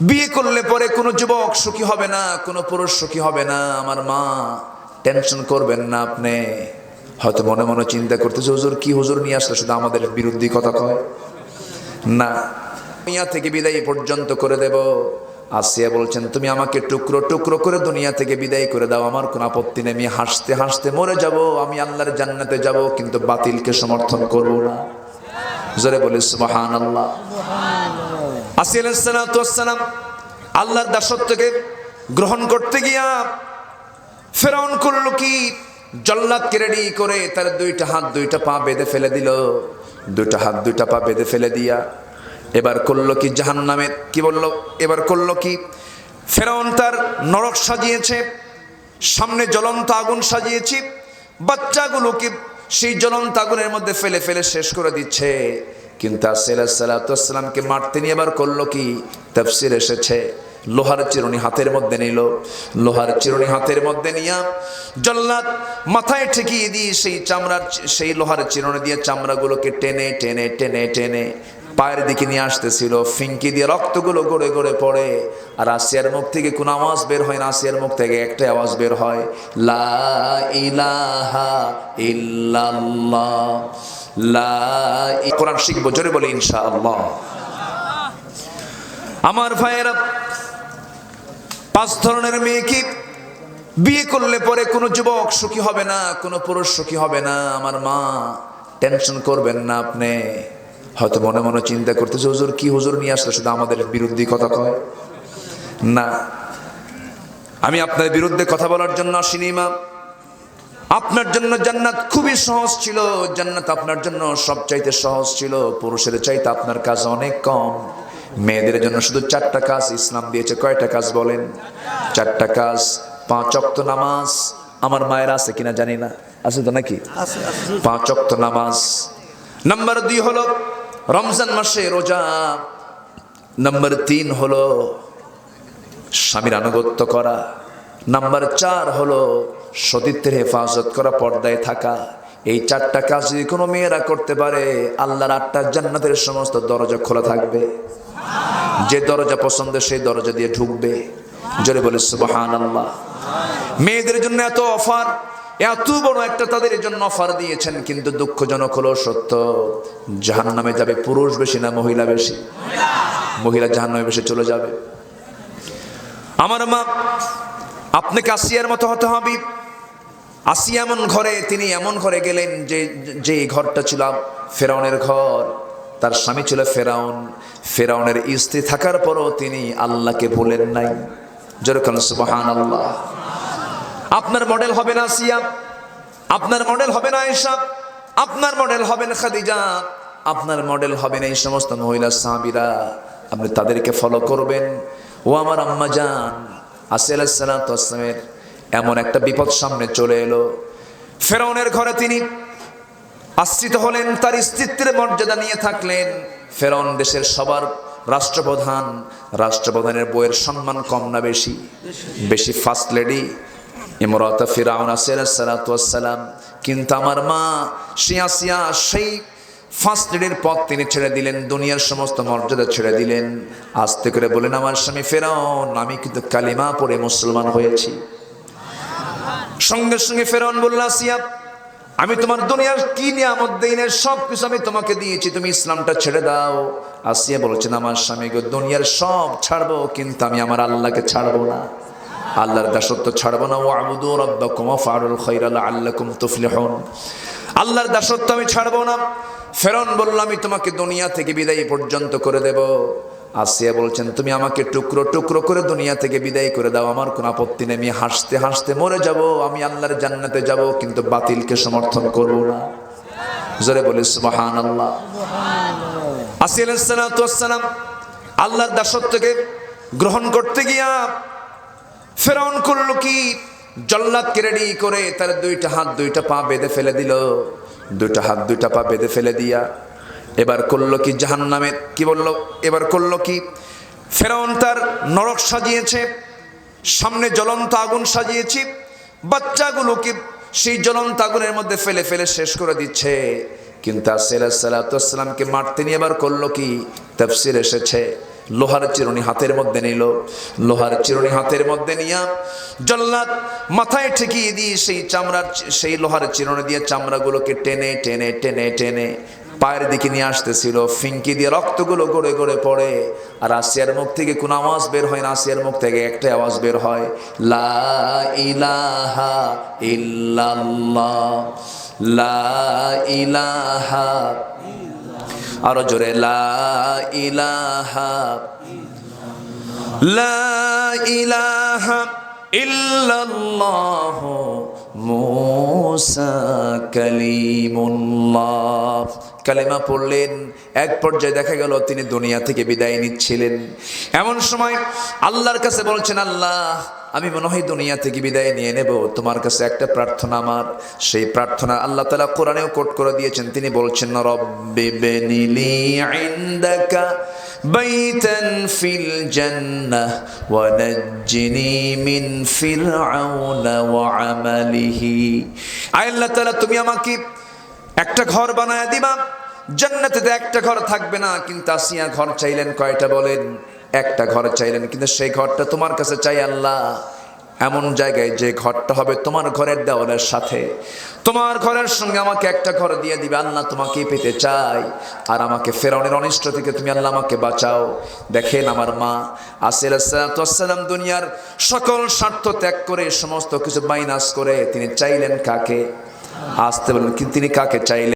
বিয়ে করলে পরে কোনো যুবক সুখী হবে না, কোনো পুরুষ সুখী হবে না। আমার মা, টেনশন করবেন না আপনি। হয়তো মনে মনে চিন্তা করতেছে, হুজুর, কি হুজুর নিয়ে আসলে? শুধু আমাদের বিরুদ্ধে কথা কয়। না, দুনিয়া থেকে বিদায় পর্যন্ত করে দেব। আসিয়া বলছেন, তুমি আমাকে টুকরো টুকরো করে দুনিয়া থেকে বিদায় করে দাও। আমার কোনো আপত্তি নেই। আমি হাসতে হাসতে মরে যাব। আমি আল্লাহর জান্নাতে যাব, কিন্তু বাতিলকে সমর্থন করব না। জোরে বলি সুবহান আল্লাহ আলাইসালাম আল্লাহর দাসত্বকে গ্রহণ করতে গিয়া ফেরাউন করল কি? জল্লাদকে রেডি করে তার দুইটা হাত দুইটা পা বেঁধে ফেলে দিল। দুইটা হাত দুইটা পা বেঁধে ফেলে দিয়া এবার করল কি জাহান নামে কি বলল? এবার করল কি? ফেরাউন তার নরক সাজিয়েছে, সামনে জ্বলন্ত আগুন সাজিয়েছি, বাচ্চাগুলোকে সেই জ্বলন্ত আগুনের মধ্যে ফেলে ফেলে শেষ করে দিচ্ছে। কিন্তু সালাতামকে মারতে নিয়ে এবার করল কি? তফসির এসেছে। লোহার চিরুনি হাতের মধ্যে নিল। লোহার চিরুনি হাতের মধ্যে নিয়া জল্লাদ মাথায় ঠেকিয়ে দিয়ে সেই চামড়ার সেই লোহার চিরুনি দিয়ে চামড়াগুলোকে টেনে টেনে টেনে টেনে পায়ের দিকে নিয়ে আসতেছিল ফিঙ্কি দিয়ে রক্তগুলো গড়ে গড়ে পড়ে। আর আসিয়ার মুখ থেকে কোন আওয়াজ বের হয় না, আসিয়ার মুখ থেকে একটাই আওয়াজ বের হয়, লা ইলাহা ইল্লাল্লাহ, লা কোরআন শিখব, জোরে বলে ইনশাআল্লাহ। আমার ভাইয়েরা, পাঁচ ধরনের মেয়েকে বিয়ে করলে পরে কোনো যুবক সুখী হবে না, কোনো পুরুষ সুখী হবে না। আমার মা, টেনশন করবেন না আপনি। হয়তো মনে মনে চিন্তা করতেছে হুজুর কি হুজুর নিয়ে আসলে? শুধু আমাদের বিরুদ্ধে কথা কয়। না আমি আপনার বিরুদ্ধে কথা বলার জন্য আসিনি মা। আপনার জন্য জান্নাত খুবই সহজ ছিল। জান্নাত আপনার জন্য সবচাইতে সহজ ছিল। পুরুষের চাইতে আপনার কাজ অনেক কম। মেয়েদের জন্য শুধু চারটা কাজ ইসলাম দিয়েছে কয়টা কাজ বলেন? চারটা কাজ পাঁচ অক্ত নামাজ। আমার মায়ের আছে কিনা জানি না। আছে তো নাকি? পাঁচ অক্ত নামাজ। নাম্বার দুই হলো রমজান মাসে রোজা। নাম্বার তিন হলো স্বামীর আনুগত্য করা। নাম্বার চার হলো সতীত্বের হেফাজত করা, পর্দায় থাকা। এই চারটা কাজ যদি কোনো মেয়েরা করতে পারে, আল্লাহর আটটা জান্নাতের সমস্ত দরজা খোলা থাকবে। যে দরজা পছন্দ সেই দরজা দিয়ে ঢুকবে। জোরে বলে আল্লাহ মেয়েদের জন্য এত অফার। এত বড় একটা তাদের জন্য অফার দিয়েছেন, কিন্তু দুঃখজনক হলো সত্য জাহান নামে যাবে পুরুষ বেশি না মহিলা বেশি? মহিলা জাহান নামে বেশি চলে যাবে। আমার মা, আপনাকে আসিয়ার মতো হতে হবে। আসিয়া এমন ঘরে, তিনি এমন ঘরে গেলেন যে যে ঘরটা ছিল ফেরাউনের ঘর। তার স্বামী ছিল ফেরাউন। ফেরাউনের স্ত্রী থাকার পরও তিনি আল্লাহকে ভুলেন নাই। যেরকম সুবাহান আল্লাহ আপনার মডেল হবে না আসিয়া আপনার মডেল হবে না আয়েশা আপনার মডেল হবেন খাদিজা, আপনার মডেল হবেন এই সমস্ত মহিলা সাহাবিরা। আপনি তাদেরকে ফলো করবেন। ও আমার আম্মা যান আসিয়ালামের এমন একটা বিপদ সামনে চলে এলো। ফেরাউনের ঘরে তিনি আশ্রিত হলেন, তার স্ত্রীত্বের মর্যাদা নিয়ে থাকলেন। ফেরাউন দেশের সবার রাষ্ট্রপ্রধান, রাষ্ট্রপ্রধানের বইয়ের সম্মান কম না বেশি। বেশি ফার্স্ট লেডি ইমরাত ফিরাউন আসসালাম কিন্তু আমার মা শিয়াসিয়া সেই ফার্স্ট লেডির পথ তিনি ছেড়ে দিলেন, দুনিয়ার সমস্ত মর্যাদা ছেড়ে দিলেন। আস্তে করে বলেন আমার স্বামী ফেরাউন, আমি কিন্তু কালিমা পড়ে মুসলমান হয়েছি। সঙ্গে সঙ্গে ফেরাউন বলল, আসিয়া, আমি তোমার দুনিয়ার কি নিয়ামত দেই না সব কিছু আমি তোমাকে দিয়েছি, তুমি ইসলামটা ছেড়ে দাও। আসিয়া বলছেন, আমার স্বামী গো, দুনিয়ার সব ছাড়বো, কিন্তু আমি আমার আল্লাহকে ছাড়বো না। আল্লাহর দাসত্ব ছাড়বো না। ও আবুদু রব্বাকুম ফারুল খৈরাল আল্লাকুম তুফলিহুন। আল্লাহর দাসত্ব আমি ছাড়বো না। ফেরন বলল, আমি তোমাকে দুনিয়া থেকে বিদায় পর্যন্ত করে দেব। আসিয়া বলছেন, তুমি আমাকে টুকরো টুকরো করে দুনিয়া থেকে বিদায় করে দাও। আমার কোনো আপত্তি নেই। আমি হাসতে হাসতে মরে যাব। আমি আল্লাহর জান্নাতে যাব, কিন্তু বাতিলকে সমর্থন করব না। জোরে বলি সুবহান আল্লাহ আসিয়া আলাইসালাম আল্লাহর দাসত্বকে গ্রহণ করতে গিয়া ফেরাউন করল কি? জল্লাদকে রেডি করে তার দুইটা হাত দুইটা পা বেঁধে ফেলে দিল। দুইটা হাত দুইটা পা বেঁধে ফেলে দিয়া এবার করল কি জাহান নামে কি বলল? এবার করল কি? ফেরাউন তার নরক সাজিয়েছে, সামনে জ্বলন্ত আগুন সাজিয়েছি বাচ্চাগুলোকে সেই জ্বলন্ত আগুনের মধ্যে ফেলে ফেলে শেষ করে দিচ্ছে। কিন্তু সালাতামকে মারতে নিয়ে এবার করল কি? তফসির এসেছে। লোহার চিরুনি হাতের মধ্যে নিল, লোহার চিরুনি হাতের মধ্যে নিয়া জল্লাদ মাথায় ঠেকিয়ে দিয়ে সেই চামড়ার সেই লোহার চিরুনি দিয়ে চামড়াগুলোকে টেনে টেনে টেনে টেনে পায়ের দিকে নিয়ে আসতেছিল। ফিঙ্কি দিয়ে রক্তগুলো গড়ে গড়ে পড়ে। আর আসিয়ার মুখ থেকে কোনো আওয়াজ বের হয় না। আসিয়ার মুখ থেকে একটা আওয়াজ বের হয়, লা ইলাহা ইল্লাল্লাহ, লা ইলাহা আরও জোরে, লা ইলাহা লা ইলাহা পড়লেন, এক পর্যায়ে দেখা গেল তিনি দুনিয়া থেকে বিদায় নিচ্ছিলেন। এমন সময় আল্লাহর কাছে বলছেন, আল্লাহ আমি মনে হয় দুনিয়া থেকে বিদায় নিয়ে নেব। তোমার কাছে একটা প্রার্থনা আমার। সেই প্রার্থনা আল্লাহ তালা কোরআনেও কোট করে দিয়েছেন। তিনি বলছেন, রব্বি বেনিলি ইনদাকা বাইতান ফিল জান্নাহ ওয়া নাজ্জিনি মিন ফিরআউনা ওয়া আমালিহি। আয় আল্লাহ তাআলা, তুমি আমাকে একটা ঘর বানায় দিবা। জান্নাতে একটা ঘর থাকবে না। কিন্তু আসিয়া ঘর চাইলেন কয়টা বলেন? একটা ঘর চাইলেন, কিন্তু সেই ঘরটা তোমার কাছে চাই আল্লাহ। এমন জায়গায় যে ঘরটা হবে তোমার ঘরের দেওয়ালের সাথে। তোমার ঘরের সঙ্গে আমাকে একটা ঘর দিয়ে দিবে, আল্লাহ তোমাকেই পেতে চাই। আর আমাকে ফেরাউনের অনিষ্ট থেকে তুমি আল্লাহ আমাকে বাঁচাও। দেখেন আমার মা আসির সালাম দুনিয়ার সকল স্বার্থ ত্যাগ করে সমস্ত কিছু মাইনাস করে তিনি চাইলেন কাকে? আসতে বললেন, কিন্তু তিনি কাকে চাইলেন?